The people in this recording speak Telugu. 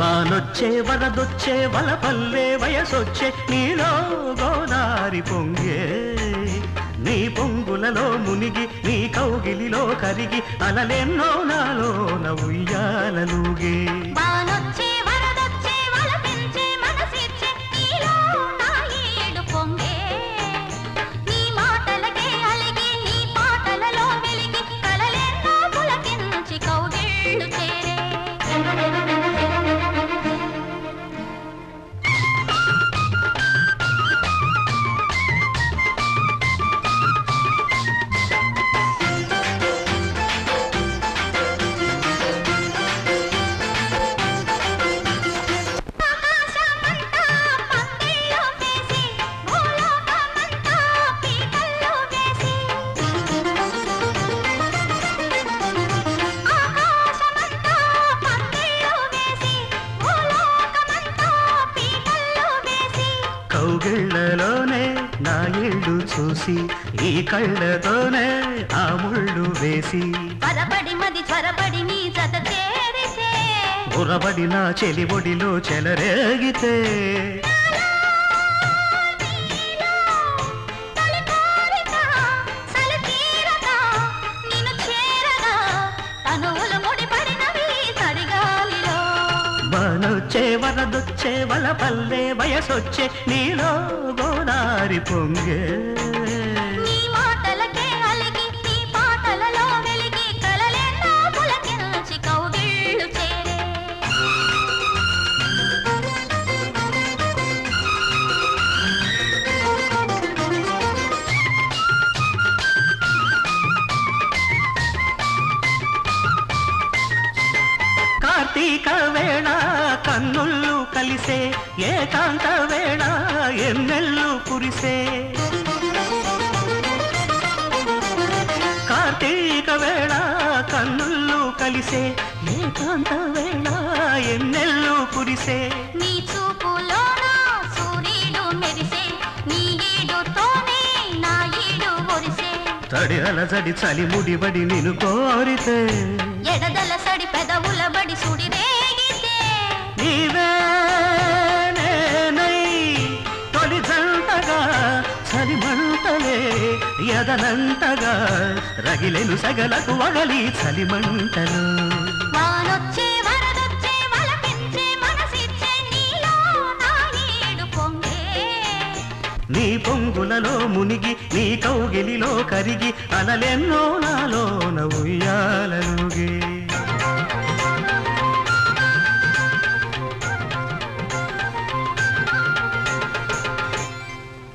వానొచ్చే వరదొచ్చే వలపల్లే వయసొచ్చే నీలో గోదారి పొంగే. నీ పొంగులలో మునిగి నీ కౌగిలిలో కరిగి అలలెన్నో నాలో నవ్వుయ్యాలలుగే కౌగిళ్ళలోనే నా ఇళ్ళు చూసి ఈ కళ్ళతోనే ఆ ముళ్ళు వేసి. త్వరపడి మది త్వరపడి నీ జత చేరితే. బురబడి నా చెలిబొడిలో చెలరేగితే. బానొచ్చే వరదొచ్చే వలపల్లే వయసొచ్చే నీలో గోదారి పొంగే. మాటలకే కలిసే ఏకాంత వేళ ఎన్నెల్లు కురిసే. కార్తీక వేళ కన్నుళ్ళు కలిసే ఏకాంత వేళ ఎన్నెల్లు కురిసే. నీ చూపులోన సూర్యుడు మెరిసే నీ ఈడుతోనే నా ఈడు ఒరిసే. తడి అలజడి చలి ముడిబడి నిన్ను కోరితే. ఎడదల సడి పెదవుల బడి సుడి ఎదనంతగా రగిలెను సగలకు వగలి చలి మంటలు వానొచ్చే వరదొచ్చే వలపించే మనసిచ్చే నీలో నా ఈడు పొంగే. నీ పొంగులలో మునిగి నీ కౌగిలిలో కరిగి అలలెన్నో నాలో నవ్వుయాలలుగే